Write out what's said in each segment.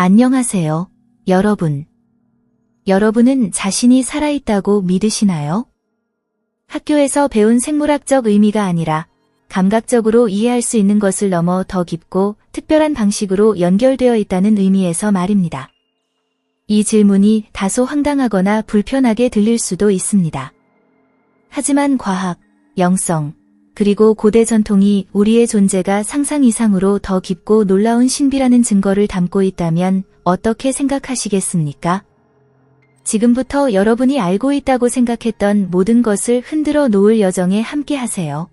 안녕하세요, 여러분. 여러분은 자신이 살아있다고 믿으시나요? 학교에서 배운 생물학적 의미가 아니라 감각적으로 이해할 수 있는 것을 넘어 더 깊고 특별한 방식으로 연결되어 있다는 의미에서 말입니다. 이 질문이 다소 황당하거나 불편하게 들릴 수도 있습니다. 하지만 과학, 영성, 그리고 고대 전통이 우리의 존재가 상상 이상으로 더 깊고 놀라운 신비라는 증거를 담고 있다면 어떻게 생각하시겠습니까? 지금부터 여러분이 알고 있다고 생각했던 모든 것을 흔들어 놓을 여정에 함께 하세요.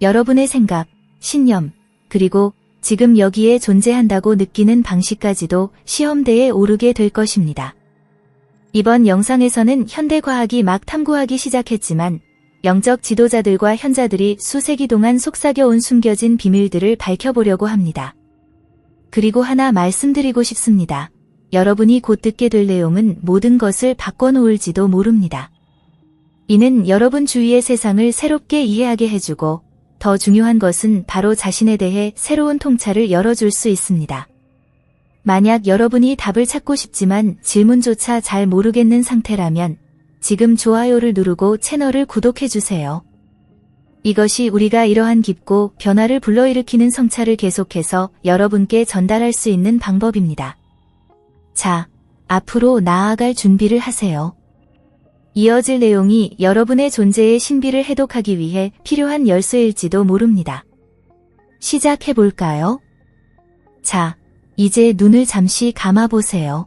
여러분의 생각, 신념, 그리고 지금 여기에 존재한다고 느끼는 방식까지도 시험대에 오르게 될 것입니다. 이번 영상에서는 현대과학이 막 탐구하기 시작했지만 영적 지도자들과 현자들이 수세기 동안 속삭여온 숨겨진 비밀들을 밝혀보려고 합니다. 그리고 하나 말씀드리고 싶습니다. 여러분이 곧 듣게 될 내용은 모든 것을 바꿔놓을지도 모릅니다. 이는 여러분 주위의 세상을 새롭게 이해하게 해주고 더 중요한 것은 바로 자신에 대해 새로운 통찰을 열어줄 수 있습니다. 만약 여러분이 답을 찾고 싶지만 질문조차 잘 모르겠는 상태라면 지금 좋아요를 누르고 채널을 구독해주세요. 이것이 우리가 이러한 깊고 변화를 불러일으키는 성찰을 계속해서 여러분께 전달할 수 있는 방법입니다. 자, 앞으로 나아갈 준비를 하세요. 이어질 내용이 여러분의 존재의 신비를 해독하기 위해 필요한 열쇠일지도 모릅니다. 시작해볼까요? 자, 이제 눈을 잠시 감아보세요.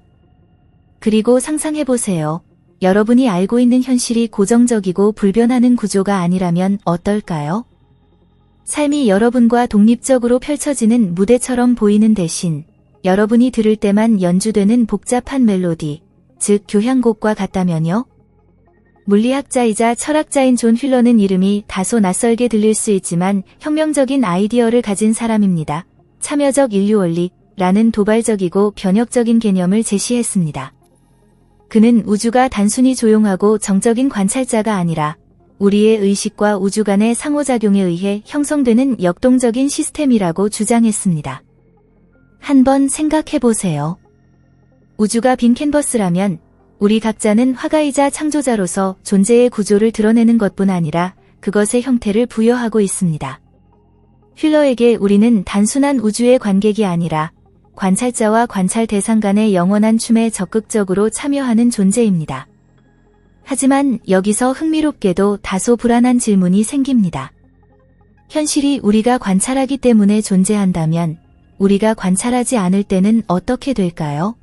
그리고 상상해보세요. 여러분이 알고 있는 현실이 고정적이고 불변하는 구조가 아니라면 어떨까요? 삶이 여러분과 독립적으로 펼쳐지는 무대처럼 보이는 대신 여러분이 들을 때만 연주되는 복잡한 멜로디, 즉 교향곡과 같다면요? 물리학자이자 철학자인 존 휠러는 이름이 다소 낯설게 들릴 수 있지만 혁명적인 아이디어를 가진 사람입니다. 참여적 인류 원리라는 도발적이고 변혁적인 개념을 제시했습니다. 그는 우주가 단순히 조용하고 정적인 관찰자가 아니라 우리의 의식과 우주 간의 상호작용에 의해 형성되는 역동적인 시스템이라고 주장했습니다. 한번 생각해 보세요. 우주가 빈 캔버스라면 우리 각자는 화가이자 창조자로서 존재의 구조를 드러내는 것뿐 아니라 그것의 형태를 부여하고 있습니다. 휠러에게 우리는 단순한 우주의 관객이 아니라 관찰자와 관찰 대상 간의 영원한 춤에 적극적으로 참여하는 존재입니다. 하지만 여기서 흥미롭게도 다소 불안한 질문이 생깁니다. 현실이 우리가 관찰하기 때문에 존재한다면 우리가 관찰하지 않을 때는 어떻게 될까요?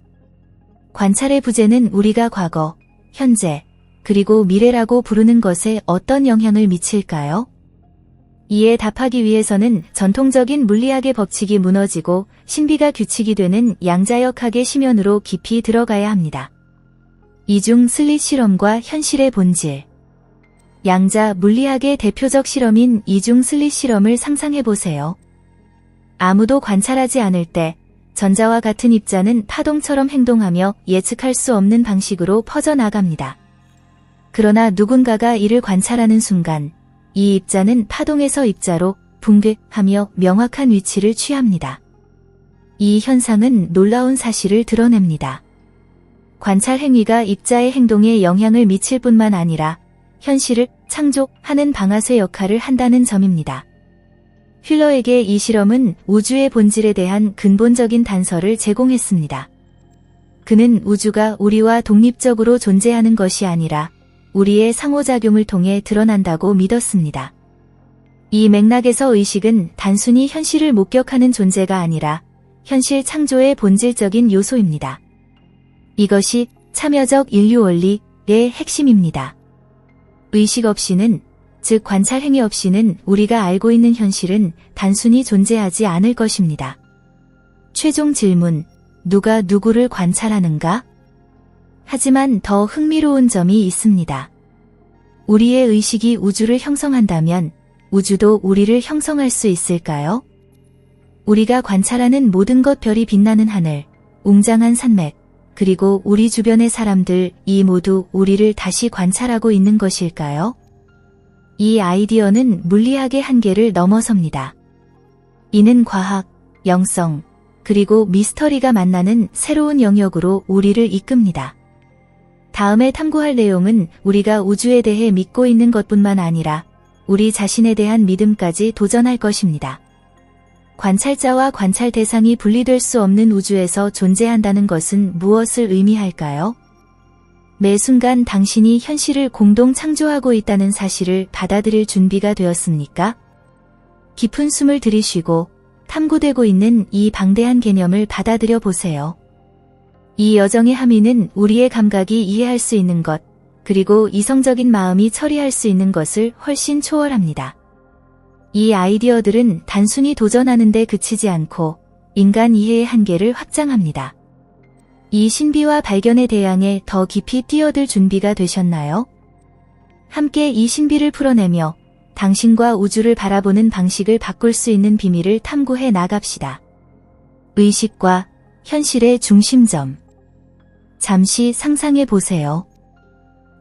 관찰의 부재는 우리가 과거, 현재, 그리고 미래라고 부르는 것에 어떤 영향을 미칠까요? 이에 답하기 위해서는 전통적인 물리학의 법칙이 무너지고 신비가 규칙이 되는 양자역학의 심연으로 깊이 들어가야 합니다. 이중 슬릿 실험과 현실의 본질 양자 물리학의 대표적 실험인 이중 슬릿 실험을 상상해 보세요. 아무도 관찰하지 않을 때 전자와 같은 입자는 파동처럼 행동하며 예측할 수 없는 방식으로 퍼져나갑니다. 그러나 누군가가 이를 관찰하는 순간 이 입자는 파동에서 입자로 붕괴하며 명확한 위치를 취합니다. 이 현상은 놀라운 사실을 드러냅니다. 관찰 행위가 입자의 행동에 영향을 미칠 뿐만 아니라 현실을 창조하는 방아쇠 역할을 한다는 점입니다. 휠러에게 이 실험은 우주의 본질에 대한 근본적인 단서를 제공했습니다. 그는 우주가 우리와 독립적으로 존재하는 것이 아니라 우리의 상호작용을 통해 드러난다고 믿었습니다. 이 맥락에서 의식은 단순히 현실을 목격하는 존재가 아니라 현실 창조의 본질적인 요소입니다. 이것이 참여적 인류 원리의 핵심입니다. 의식 없이는, 즉 관찰 행위 없이는 우리가 알고 있는 현실은 단순히 존재하지 않을 것입니다. 최종 질문, 누가 누구를 관찰하는가? 하지만 더 흥미로운 점이 있습니다. 우리의 의식이 우주를 형성한다면 우주도 우리를 형성할 수 있을까요? 우리가 관찰하는 모든 것 별이 빛나는 하늘, 웅장한 산맥, 그리고 우리 주변의 사람들 이 모두 우리를 다시 관찰하고 있는 것일까요? 이 아이디어는 물리학의 한계를 넘어섭니다. 이는 과학, 영성, 그리고 미스터리가 만나는 새로운 영역으로 우리를 이끕니다. 다음에 탐구할 내용은 우리가 우주에 대해 믿고 있는 것뿐만 아니라 우리 자신에 대한 믿음까지 도전할 것입니다. 관찰자와 관찰 대상이 분리될 수 없는 우주에서 존재한다는 것은 무엇을 의미할까요? 매 순간 당신이 현실을 공동 창조하고 있다는 사실을 받아들일 준비가 되었습니까? 깊은 숨을 들이쉬고 탐구되고 있는 이 방대한 개념을 받아들여 보세요. 이 여정의 함의는 우리의 감각이 이해할 수 있는 것, 그리고 이성적인 마음이 처리할 수 있는 것을 훨씬 초월합니다. 이 아이디어들은 단순히 도전하는 데 그치지 않고 인간 이해의 한계를 확장합니다. 이 신비와 발견에 대항해 더 깊이 뛰어들 준비가 되셨나요? 함께 이 신비를 풀어내며 당신과 우주를 바라보는 방식을 바꿀 수 있는 비밀을 탐구해 나갑시다. 의식과 현실의 중심점. 잠시 상상해 보세요.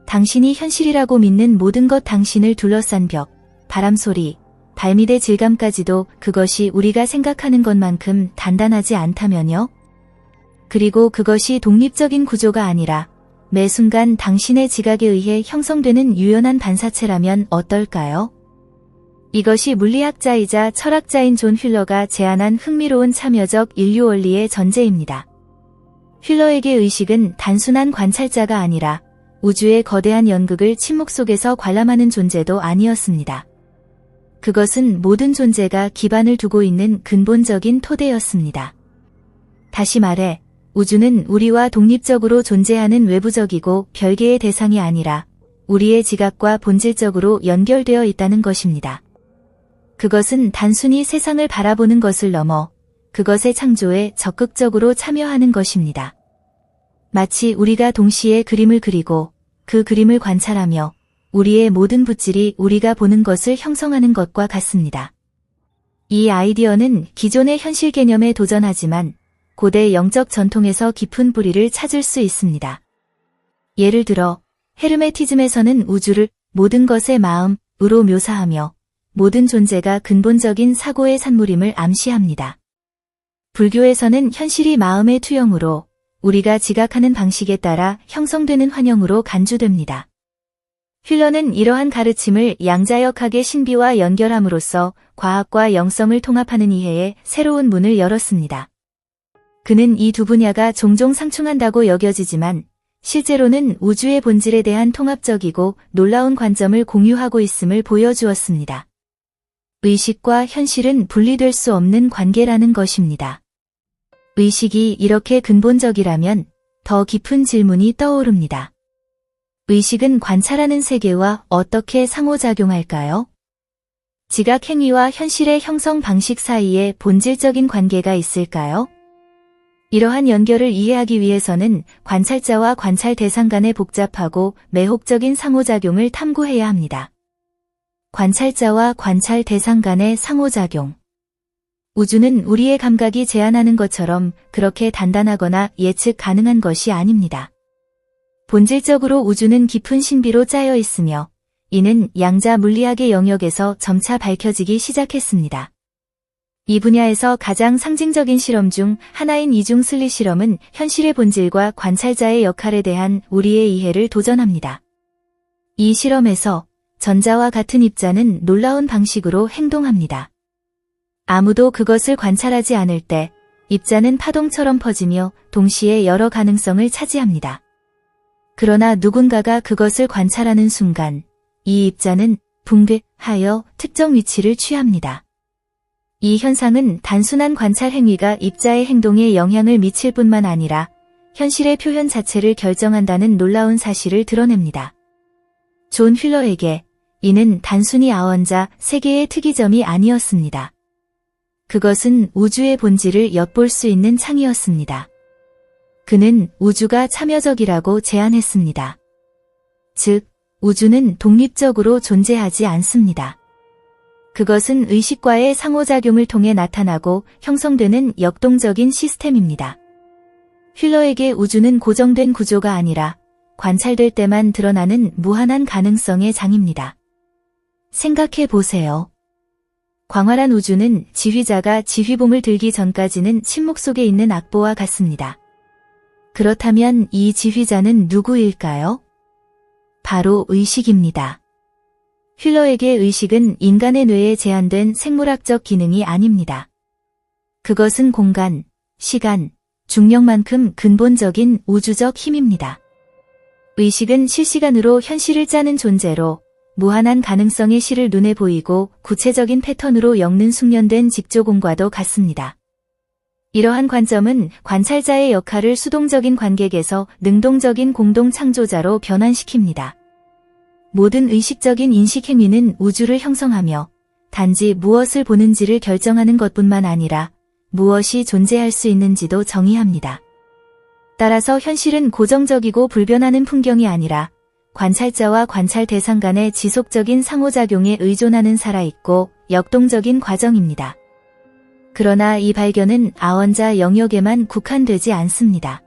당신이 현실이라고 믿는 모든 것 당신을 둘러싼 벽, 바람 소리, 발밑의 질감까지도 그것이 우리가 생각하는 것만큼 단단하지 않다면요? 그리고 그것이 독립적인 구조가 아니라 매 순간 당신의 지각에 의해 형성되는 유연한 반사체라면 어떨까요? 이것이 물리학자이자 철학자인 존 휠러가 제안한 흥미로운 참여적 인류 원리의 전제입니다. 휠러에게 의식은 단순한 관찰자가 아니라 우주의 거대한 연극을 침묵 속에서 관람하는 존재도 아니었습니다. 그것은 모든 존재가 기반을 두고 있는 근본적인 토대였습니다. 다시 말해, 우주는 우리와 독립적으로 존재하는 외부적이고 별개의 대상이 아니라 우리의 지각과 본질적으로 연결되어 있다는 것입니다. 그것은 단순히 세상을 바라보는 것을 넘어 그것의 창조에 적극적으로 참여하는 것입니다. 마치 우리가 동시에 그림을 그리고 그 그림을 관찰하며 우리의 모든 붓질이 우리가 보는 것을 형성하는 것과 같습니다. 이 아이디어는 기존의 현실 개념에 도전하지만 고대 영적 전통에서 깊은 뿌리를 찾을 수 있습니다. 예를 들어 헤르메티즘에서는 우주를 모든 것의 마음으로 묘사하며 모든 존재가 근본적인 사고의 산물임을 암시합니다. 불교에서는 현실이 마음의 투영으로 우리가 지각하는 방식에 따라 형성되는 환영으로 간주됩니다. 휠러는 이러한 가르침을 양자역학의 신비와 연결함으로써 과학과 영성을 통합하는 이해에 새로운 문을 열었습니다. 그는 이 두 분야가 종종 상충한다고 여겨지지만 실제로는 우주의 본질에 대한 통합적이고 놀라운 관점을 공유하고 있음을 보여주었습니다. 의식과 현실은 분리될 수 없는 관계라는 것입니다. 의식이 이렇게 근본적이라면 더 깊은 질문이 떠오릅니다. 의식은 관찰하는 세계와 어떻게 상호작용할까요? 지각 행위와 현실의 형성 방식 사이에 본질적인 관계가 있을까요? 이러한 연결을 이해하기 위해서는 관찰자와 관찰 대상 간의 복잡하고 매혹적인 상호작용을 탐구해야 합니다. 관찰자와 관찰 대상 간의 상호작용. 우주는 우리의 감각이 제안하는 것처럼 그렇게 단단하거나 예측 가능한 것이 아닙니다. 본질적으로 우주는 깊은 신비로 짜여 있으며 이는 양자 물리학의 영역에서 점차 밝혀지기 시작했습니다. 이 분야에서 가장 상징적인 실험 중 하나인 이중 슬릿 실험은 현실의 본질과 관찰자의 역할에 대한 우리의 이해를 도전합니다. 이 실험에서 전자와 같은 입자는 놀라운 방식으로 행동합니다. 아무도 그것을 관찰하지 않을 때 입자는 파동처럼 퍼지며 동시에 여러 가능성을 차지합니다. 그러나 누군가가 그것을 관찰하는 순간 이 입자는 붕괴하여 특정 위치를 취합니다. 이 현상은 단순한 관찰 행위가 입자의 행동에 영향을 미칠 뿐만 아니라 현실의 표현 자체를 결정한다는 놀라운 사실을 드러냅니다. 존 휠러에게 이는 단순히 아원자 세계의 특이점이 아니었습니다. 그것은 우주의 본질을 엿볼 수 있는 창이었습니다. 그는 우주가 참여적이라고 제안했습니다. 즉, 우주는 독립적으로 존재하지 않습니다. 그것은 의식과의 상호작용을 통해 나타나고 형성되는 역동적인 시스템입니다. 휠러에게 우주는 고정된 구조가 아니라 관찰될 때만 드러나는 무한한 가능성의 장입니다. 생각해 보세요. 광활한 우주는 지휘자가 지휘봉을 들기 전까지는 침묵 속에 있는 악보와 같습니다. 그렇다면 이 지휘자는 누구일까요? 바로 의식입니다. 휠러에게 의식은 인간의 뇌에 제한된 생물학적 기능이 아닙니다. 그것은 공간, 시간, 중력만큼 근본적인 우주적 힘입니다. 의식은 실시간으로 현실을 짜는 존재로 무한한 가능성의 실을 눈에 보이고 구체적인 패턴으로 엮는 숙련된 직조공과도 같습니다. 이러한 관점은 관찰자의 역할을 수동적인 관객에서 능동적인 공동 창조자로 변환시킵니다. 모든 의식적인 인식 행위는 우주를 형성하며 단지 무엇을 보는지를 결정하는 것뿐만 아니라 무엇이 존재할 수 있는지도 정의합니다. 따라서 현실은 고정적이고 불변하는 풍경이 아니라 관찰자와 관찰 대상 간의 지속적인 상호작용에 의존하는 살아있고 역동적인 과정입니다. 그러나 이 발견은 아원자 영역에만 국한되지 않습니다.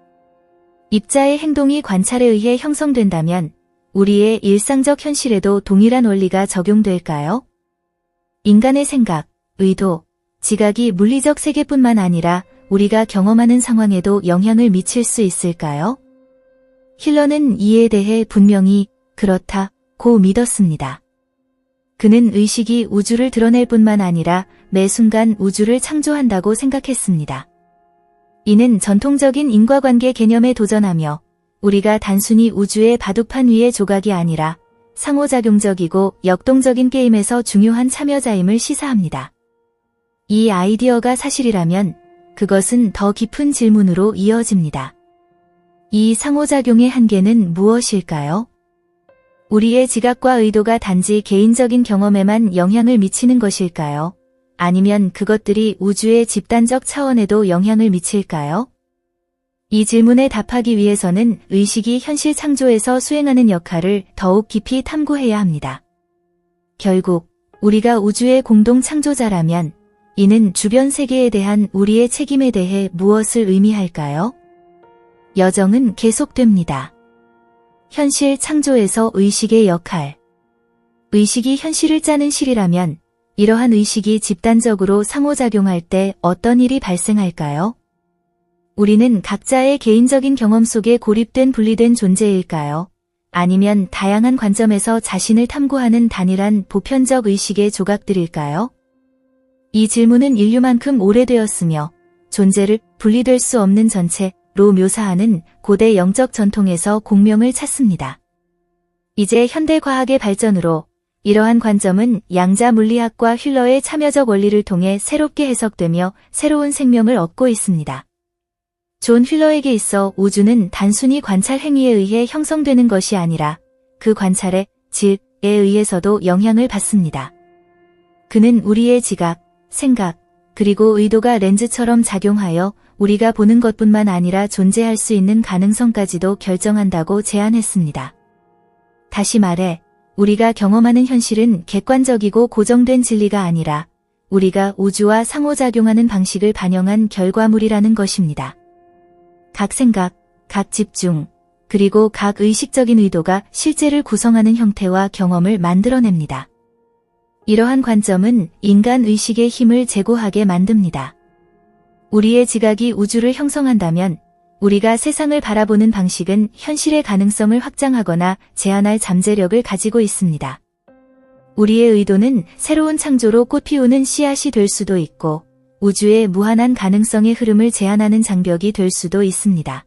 입자의 행동이 관찰에 의해 형성된다면 우리의 일상적 현실에도 동일한 원리가 적용될까요? 인간의 생각, 의도, 지각이 물리적 세계뿐만 아니라 우리가 경험하는 상황에도 영향을 미칠 수 있을까요? 힐러는 이에 대해 분명히 그렇다고 믿었습니다. 그는 의식이 우주를 드러낼 뿐만 아니라 매 순간 우주를 창조한다고 생각했습니다. 이는 전통적인 인과관계 개념에 도전하며 우리가 단순히 우주의 바둑판 위의 조각이 아니라 상호작용적이고 역동적인 게임에서 중요한 참여자임을 시사합니다. 이 아이디어가 사실이라면 그것은 더 깊은 질문으로 이어집니다. 이 상호작용의 한계는 무엇일까요? 우리의 지각과 의도가 단지 개인적인 경험에만 영향을 미치는 것일까요? 아니면 그것들이 우주의 집단적 차원에도 영향을 미칠까요? 이 질문에 답하기 위해서는 의식이 현실 창조에서 수행하는 역할을 더욱 깊이 탐구해야 합니다. 결국 우리가 우주의 공동 창조자라면 이는 주변 세계에 대한 우리의 책임에 대해 무엇을 의미할까요? 여정은 계속됩니다. 현실 창조에서 의식의 역할. 의식이 현실을 짜는 실이라면 이러한 의식이 집단적으로 상호작용할 때 어떤 일이 발생할까요? 우리는 각자의 개인적인 경험 속에 고립된 분리된 존재일까요? 아니면 다양한 관점에서 자신을 탐구하는 단일한 보편적 의식의 조각들일까요? 이 질문은 인류만큼 오래되었으며 존재를 분리될 수 없는 전체 로 묘사하는 고대 영적 전통에서 공명을 찾습니다. 이제 현대 과학의 발전으로 이러한 관점은 양자 물리학과 힐러의 참여적 원리를 통해 새롭게 해석되며 새로운 생명을 얻고 있습니다. 존 힐러에게 있어 우주는 단순히 관찰 행위에 의해 형성되는 것이 아니라 그 관찰의 질에 의해서도 영향을 받습니다. 그는 우리의 지각, 생각, 그리고 의도가 렌즈처럼 작용하여 우리가 보는 것뿐만 아니라 존재할 수 있는 가능성까지도 결정한다고 제안했습니다. 다시 말해, 우리가 경험하는 현실은 객관적이고 고정된 진리가 아니라 우리가 우주와 상호작용하는 방식을 반영한 결과물이라는 것입니다. 각 생각, 각 집중, 그리고 각 의식적인 의도가 실제를 구성하는 형태와 경험을 만들어냅니다. 이러한 관점은 인간 의식의 힘을 제고하게 만듭니다. 우리의 지각이 우주를 형성한다면 우리가 세상을 바라보는 방식은 현실의 가능성을 확장하거나 제한할 잠재력을 가지고 있습니다. 우리의 의도는 새로운 창조로 꽃피우는 씨앗이 될 수도 있고 우주의 무한한 가능성의 흐름을 제한하는 장벽이 될 수도 있습니다.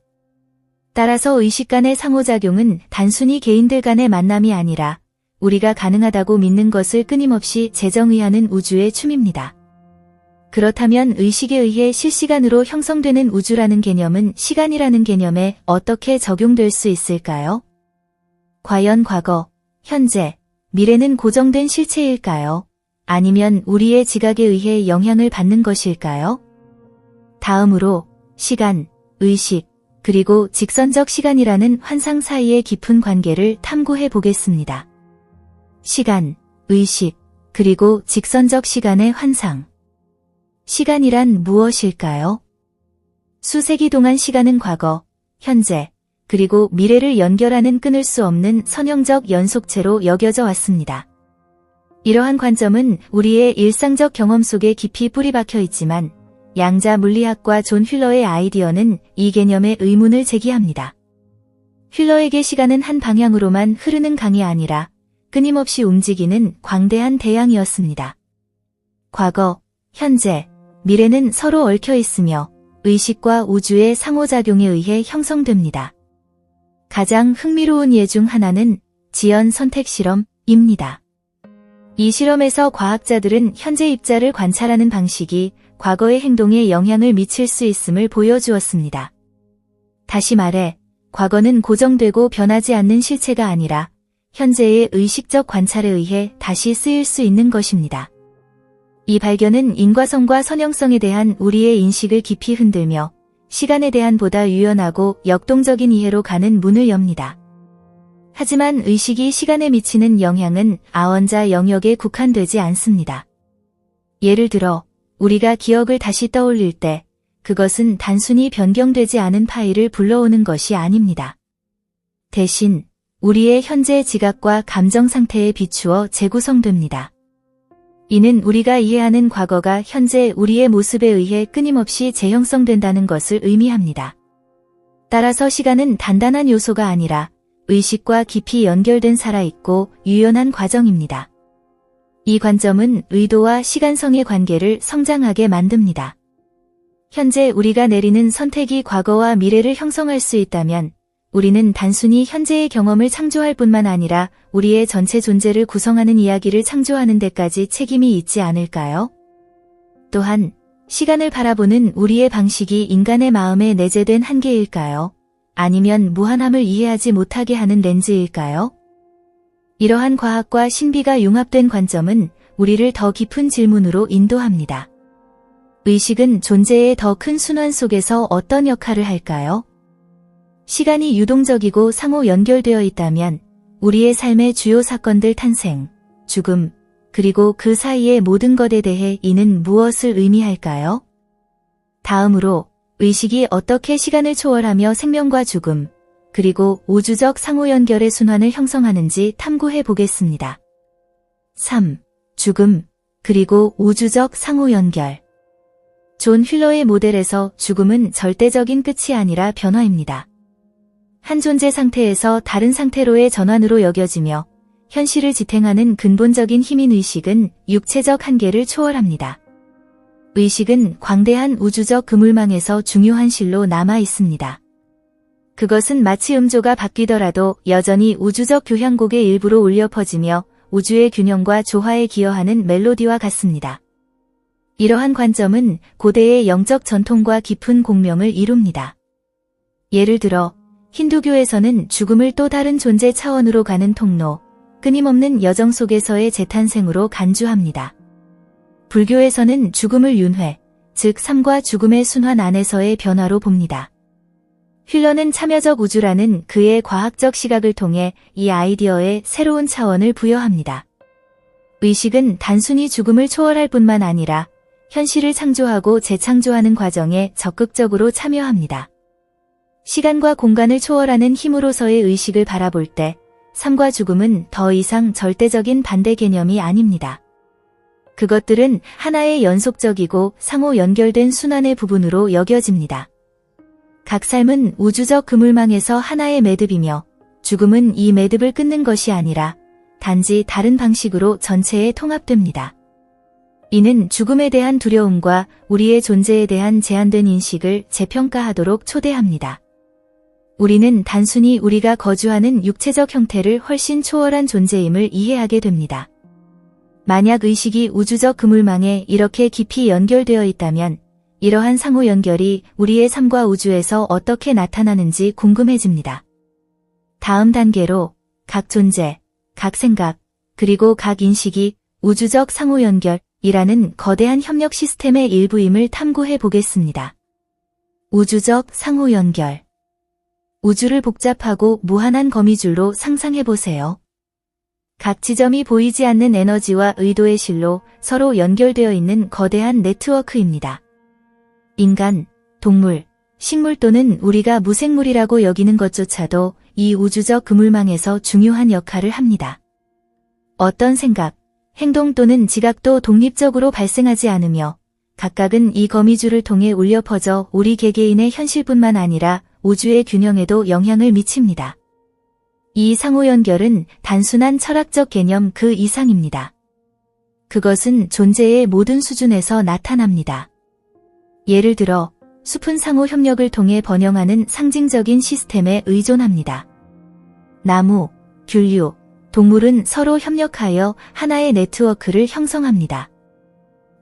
따라서 의식 간의 상호작용은 단순히 개인들 간의 만남이 아니라 우리가 가능하다고 믿는 것을 끊임없이 재정의하는 우주의 춤입니다. 그렇다면 의식에 의해 실시간으로 형성되는 우주라는 개념은 시간이라는 개념에 어떻게 적용될 수 있을까요? 과연 과거, 현재, 미래는 고정된 실체일까요? 아니면 우리의 지각에 의해 영향을 받는 것일까요? 다음으로 시간, 의식, 그리고 직선적 시간이라는 환상 사이의 깊은 관계를 탐구해 보겠습니다. 시간, 의식, 그리고 직선적 시간의 환상. 시간이란 무엇일까요? 수세기 동안 시간은 과거, 현재, 그리고 미래를 연결하는 끊을 수 없는 선형적 연속체로 여겨져 왔습니다. 이러한 관점은 우리의 일상적 경험 속에 깊이 뿌리 박혀 있지만 양자 물리학과 존 휠러의 아이디어는 이 개념에 의문을 제기합니다. 휠러에게 시간은 한 방향으로만 흐르는 강이 아니라 끊임없이 움직이는 광대한 대양이었습니다. 과거, 현재, 미래는 서로 얽혀 있으며 의식과 우주의 상호작용에 의해 형성됩니다. 가장 흥미로운 예 중 하나는 지연 선택 실험입니다. 이 실험에서 과학자들은 현재 입자를 관찰하는 방식이 과거의 행동에 영향을 미칠 수 있음을 보여주었습니다. 다시 말해, 과거는 고정되고 변하지 않는 실체가 아니라 현재의 의식적 관찰에 의해 다시 쓰일 수 있는 것입니다. 이 발견은 인과성과 선형성에 대한 우리의 인식을 깊이 흔들며 시간에 대한 보다 유연하고 역동적인 이해로 가는 문을 엽니다. 하지만 의식이 시간에 미치는 영향은 아원자 영역에 국한되지 않습니다. 예를 들어, 우리가 기억을 다시 떠올릴 때 그것은 단순히 변경되지 않은 파일을 불러오는 것이 아닙니다. 대신 우리의 현재 지각과 감정 상태에 비추어 재구성됩니다. 이는 우리가 이해하는 과거가 현재 우리의 모습에 의해 끊임없이 재형성된다는 것을 의미합니다. 따라서 시간은 단단한 요소가 아니라 의식과 깊이 연결된 살아있고 유연한 과정입니다. 이 관점은 의도와 시간성의 관계를 성장하게 만듭니다. 현재 우리가 내리는 선택이 과거와 미래를 형성할 수 있다면 우리는 단순히 현재의 경험을 창조할 뿐만 아니라 우리의 전체 존재를 구성하는 이야기를 창조하는 데까지 책임이 있지 않을까요? 또한 시간을 바라보는 우리의 방식이 인간의 마음에 내재된 한계일까요? 아니면 무한함을 이해하지 못하게 하는 렌즈일까요? 이러한 과학과 신비가 융합된 관점은 우리를 더 깊은 질문으로 인도합니다. 의식은 존재의 더 큰 순환 속에서 어떤 역할을 할까요? 시간이 유동적이고 상호 연결되어 있다면 우리의 삶의 주요 사건들 탄생, 죽음, 그리고 그 사이의 모든 것에 대해 이는 무엇을 의미할까요? 다음으로 의식이 어떻게 시간을 초월하며 생명과 죽음, 그리고 우주적 상호 연결의 순환을 형성하는지 탐구해 보겠습니다. 3. 죽음, 그리고 우주적 상호 연결. 존 휠러의 모델에서 죽음은 절대적인 끝이 아니라 변화입니다. 한 존재 상태에서 다른 상태로의 전환으로 여겨지며 현실을 지탱하는 근본적인 힘인 의식은 육체적 한계를 초월합니다. 의식은 광대한 우주적 그물망에서 중요한 실로 남아 있습니다. 그것은 마치 음조가 바뀌더라도 여전히 우주적 교향곡의 일부로 울려 퍼지며 우주의 균형과 조화에 기여하는 멜로디와 같습니다. 이러한 관점은 고대의 영적 전통과 깊은 공명을 이룹니다. 예를 들어 힌두교에서는 죽음을 또 다른 존재 차원으로 가는 통로, 끊임없는 여정 속에서의 재탄생으로 간주합니다. 불교에서는 죽음을 윤회, 즉 삶과 죽음의 순환 안에서의 변화로 봅니다. 휠러는 참여적 우주라는 그의 과학적 시각을 통해 이 아이디어에 새로운 차원을 부여합니다. 의식은 단순히 죽음을 초월할 뿐만 아니라 현실을 창조하고 재창조하는 과정에 적극적으로 참여합니다. 시간과 공간을 초월하는 힘으로서의 의식을 바라볼 때 삶과 죽음은 더 이상 절대적인 반대 개념이 아닙니다. 그것들은 하나의 연속적이고 상호 연결된 순환의 부분으로 여겨집니다. 각 삶은 우주적 그물망에서 하나의 매듭이며 죽음은 이 매듭을 끊는 것이 아니라 단지 다른 방식으로 전체에 통합됩니다. 이는 죽음에 대한 두려움과 우리의 존재에 대한 제한된 인식을 재평가하도록 초대합니다. 우리는 단순히 우리가 거주하는 육체적 형태를 훨씬 초월한 존재임을 이해하게 됩니다. 만약 의식이 우주적 그물망에 이렇게 깊이 연결되어 있다면 이러한 상호 연결이 우리의 삶과 우주에서 어떻게 나타나는지 궁금해집니다. 다음 단계로 각 존재, 각 생각, 그리고 각 인식이 우주적 상호 연결이라는 거대한 협력 시스템의 일부임을 탐구해 보겠습니다. 우주적 상호 연결 우주를 복잡하고 무한한 거미줄로 상상해보세요. 각 지점이 보이지 않는 에너지와 의도의 실로 서로 연결되어 있는 거대한 네트워크입니다. 인간, 동물, 식물 또는 우리가 무생물이라고 여기는 것조차도 이 우주적 그물망에서 중요한 역할을 합니다. 어떤 생각, 행동 또는 지각도 독립적으로 발생하지 않으며 각각은 이 거미줄을 통해 울려 퍼져 우리 개개인의 현실뿐만 아니라 우주의 균형에도 영향을 미칩니다. 이 상호 연결은 단순한 철학적 개념 그 이상입니다. 그것은 존재의 모든 수준에서 나타납니다. 예를 들어 숲은 상호 협력을 통해 번영하는 상징적인 시스템에 의존합니다. 나무, 균류, 동물은 서로 협력하여 하나의 네트워크를 형성합니다.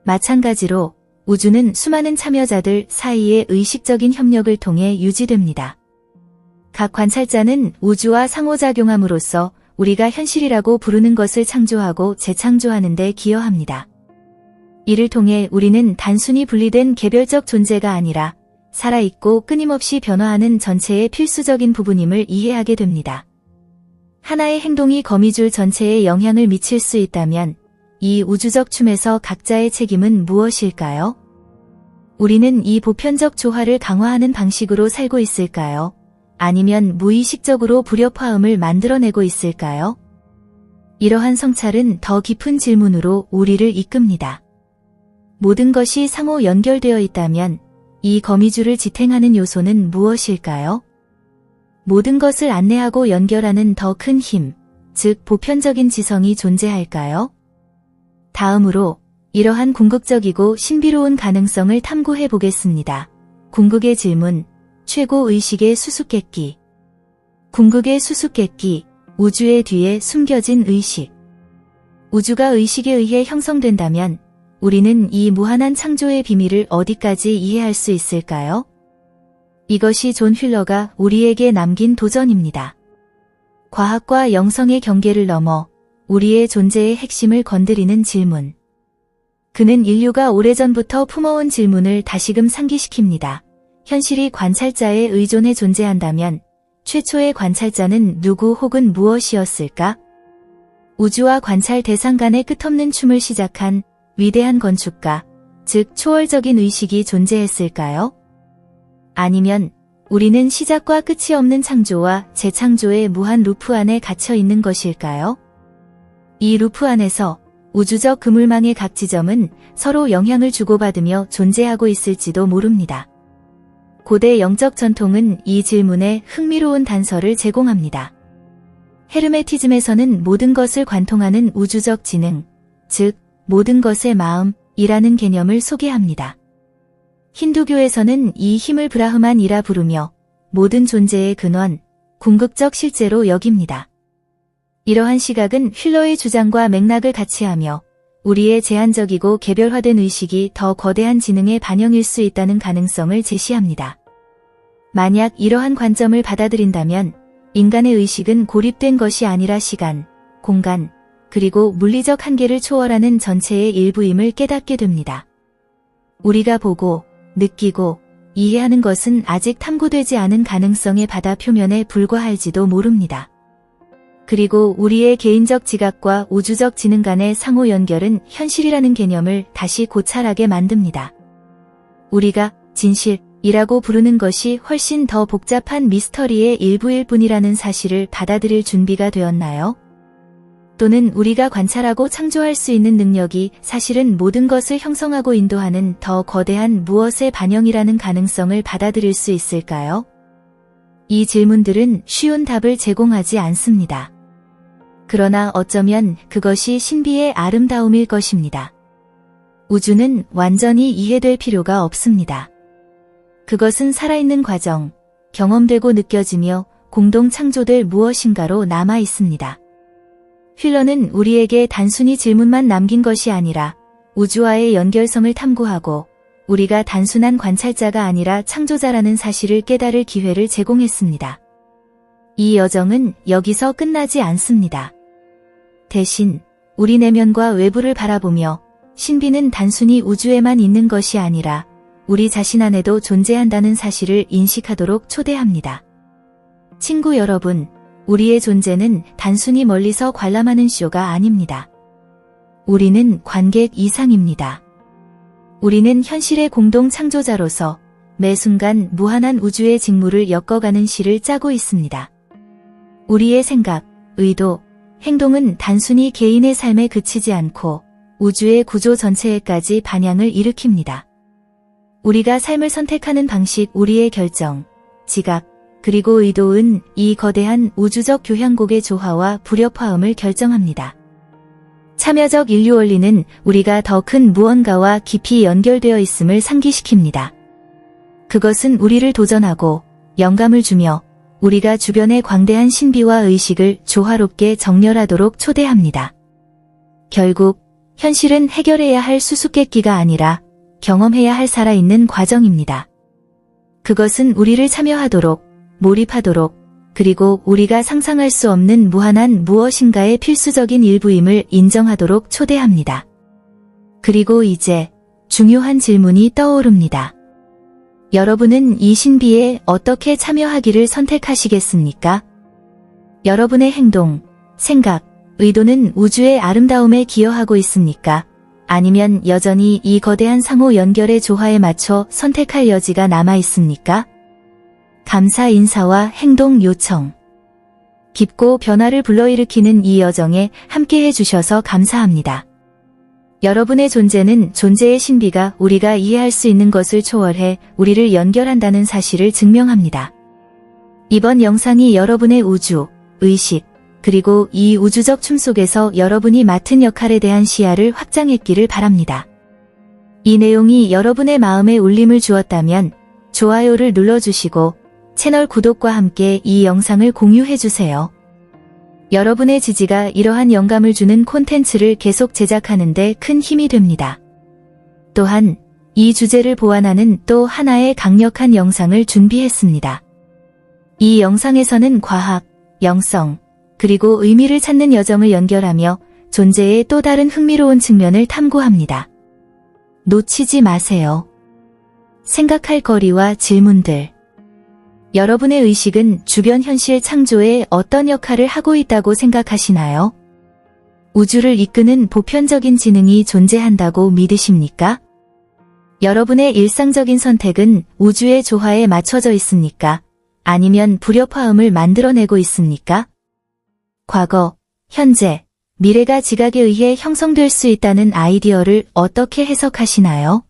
마찬가지로 우주는 수많은 참여자들 사이의 의식적인 협력을 통해 유지됩니다. 각 관찰자는 우주와 상호작용함으로써 우리가 현실이라고 부르는 것을 창조하고 재창조하는 데 기여합니다. 이를 통해 우리는 단순히 분리된 개별적 존재가 아니라 살아있고 끊임없이 변화하는 전체의 필수적인 부분임을 이해하게 됩니다. 하나의 행동이 거미줄 전체에 영향을 미칠 수 있다면 이 우주적 춤에서 각자의 책임은 무엇일까요? 우리는 이 보편적 조화를 강화하는 방식으로 살고 있을까요? 아니면 무의식적으로 불협화음을 만들어내고 있을까요? 이러한 성찰은 더 깊은 질문으로 우리를 이끕니다. 모든 것이 상호 연결되어 있다면 이 거미줄을 지탱하는 요소는 무엇일까요? 모든 것을 안내하고 연결하는 더 큰 힘, 즉 보편적인 지성이 존재할까요? 다음으로 이러한 궁극적이고 신비로운 가능성을 탐구해 보겠습니다. 궁극의 질문, 최고 의식의 수수께끼. 궁극의 수수께끼, 우주의 뒤에 숨겨진 의식. 우주가 의식에 의해 형성된다면 우리는 이 무한한 창조의 비밀을 어디까지 이해할 수 있을까요? 이것이 존 휠러가 우리에게 남긴 도전입니다. 과학과 영성의 경계를 넘어 우리의 존재의 핵심을 건드리는 질문. 그는 인류가 오래전부터 품어온 질문을 다시금 상기시킵니다. 현실이 관찰자에 의존해 존재한다면 최초의 관찰자는 누구 혹은 무엇이었을까? 우주와 관찰 대상 간의 끝없는 춤을 시작한 위대한 건축가, 즉 초월적인 의식이 존재했을까요? 아니면 우리는 시작과 끝이 없는 창조와 재창조의 무한 루프 안에 갇혀 있는 것일까요? 이 루프 안에서 우주적 그물망의 각 지점은 서로 영향을 주고받으며 존재하고 있을지도 모릅니다. 고대 영적 전통은 이 질문에 흥미로운 단서를 제공합니다. 헤르메티즘에서는 모든 것을 관통하는 우주적 지능, 즉 모든 것의 마음이라는 개념을 소개합니다. 힌두교에서는 이 힘을 브라흐만이라 부르며 모든 존재의 근원, 궁극적 실제로 여깁니다. 이러한 시각은 휠러의 주장과 맥락을 같이하며 우리의 제한적이고 개별화된 의식이 더 거대한 지능의 반영일 수 있다는 가능성을 제시합니다. 만약 이러한 관점을 받아들인다면 인간의 의식은 고립된 것이 아니라 시간, 공간, 그리고 물리적 한계를 초월하는 전체의 일부임을 깨닫게 됩니다. 우리가 보고, 느끼고 이해하는 것은 아직 탐구되지 않은 가능성의 바다 표면에 불과할지도 모릅니다. 그리고 우리의 개인적 지각과 우주적 지능 간의 상호 연결은 현실이라는 개념을 다시 고찰하게 만듭니다. 우리가 진실이라고 부르는 것이 훨씬 더 복잡한 미스터리의 일부일 뿐이라는 사실을 받아들일 준비가 되었나요? 또는 우리가 관찰하고 창조할 수 있는 능력이 사실은 모든 것을 형성하고 인도하는 더 거대한 무엇의 반영이라는 가능성을 받아들일 수 있을까요? 이 질문들은 쉬운 답을 제공하지 않습니다. 그러나 어쩌면 그것이 신비의 아름다움일 것입니다. 우주는 완전히 이해될 필요가 없습니다. 그것은 살아있는 과정, 경험되고 느껴지며 공동 창조될 무엇인가로 남아 있습니다. 휠러는 우리에게 단순히 질문만 남긴 것이 아니라 우주와의 연결성을 탐구하고 우리가 단순한 관찰자가 아니라 창조자라는 사실을 깨달을 기회를 제공했습니다. 이 여정은 여기서 끝나지 않습니다. 대신 우리 내면과 외부를 바라보며 신비는 단순히 우주에만 있는 것이 아니라 우리 자신 안에도 존재한다는 사실을 인식하도록 초대합니다. 친구 여러분, 우리의 존재는 단순히 멀리서 관람하는 쇼가 아닙니다. 우리는 관객 이상입니다. 우리는 현실의 공동 창조자로서 매 순간 무한한 우주의 직무를 엮어가는 시를 짜고 있습니다. 우리의 생각, 의도, 행동은 단순히 개인의 삶에 그치지 않고 우주의 구조 전체에까지 반향을 일으킵니다. 우리가 삶을 선택하는 방식, 우리의 결정, 지각, 그리고 의도은 이 거대한 우주적 교향곡의 조화와 불협화음을 결정합니다. 참여적 인류 원리는 우리가 더 큰 무언가와 깊이 연결되어 있음을 상기시킵니다. 그것은 우리를 도전하고 영감을 주며 우리가 주변의 광대한 신비와 의식을 조화롭게 정렬하도록 초대합니다. 결국 현실은 해결해야 할 수수께끼가 아니라 경험해야 할 살아있는 과정입니다. 그것은 우리를 참여하도록, 몰입하도록, 그리고 우리가 상상할 수 없는 무한한 무엇인가의 필수적인 일부임을 인정하도록 초대합니다. 그리고 이제 중요한 질문이 떠오릅니다. 여러분은 이 신비에 어떻게 참여하기를 선택하시겠습니까? 여러분의 행동, 생각, 의도는 우주의 아름다움에 기여하고 있습니까? 아니면 여전히 이 거대한 상호 연결의 조화에 맞춰 선택할 여지가 남아 있습니까? 감사 인사와 행동 요청. 깊고 변화를 불러일으키는 이 여정에 함께 해 주셔서 감사합니다. 여러분의 존재는 존재의 신비가 우리가 이해할 수 있는 것을 초월해 우리를 연결한다는 사실을 증명합니다. 이번 영상이 여러분의 우주, 의식, 그리고 이 우주적 춤 속에서 여러분이 맡은 역할에 대한 시야를 확장했기를 바랍니다. 이 내용이 여러분의 마음에 울림을 주었다면 좋아요를 눌러주시고 채널 구독과 함께 이 영상을 공유해주세요. 여러분의 지지가 이러한 영감을 주는 콘텐츠를 계속 제작하는데 큰 힘이 됩니다. 또한 이 주제를 보완하는 또 하나의 강력한 영상을 준비했습니다. 이 영상에서는 과학, 영성, 그리고 의미를 찾는 여정을 연결하며 존재의 또 다른 흥미로운 측면을 탐구합니다. 놓치지 마세요. 생각할 거리와 질문들. 여러분의 의식은 주변 현실 창조에 어떤 역할을 하고 있다고 생각하시나요? 우주를 이끄는 보편적인 지능이 존재한다고 믿으십니까? 여러분의 일상적인 선택은 우주의 조화에 맞춰져 있습니까? 아니면 불협화음을 만들어내고 있습니까? 과거, 현재, 미래가 지각에 의해 형성될 수 있다는 아이디어를 어떻게 해석하시나요?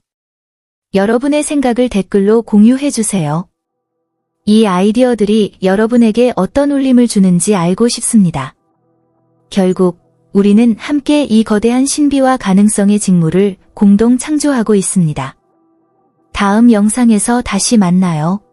여러분의 생각을 댓글로 공유해주세요. 이 아이디어들이 여러분에게 어떤 울림을 주는지 알고 싶습니다. 결국 우리는 함께 이 거대한 신비와 가능성의 직무를 공동 창조하고 있습니다. 다음 영상에서 다시 만나요.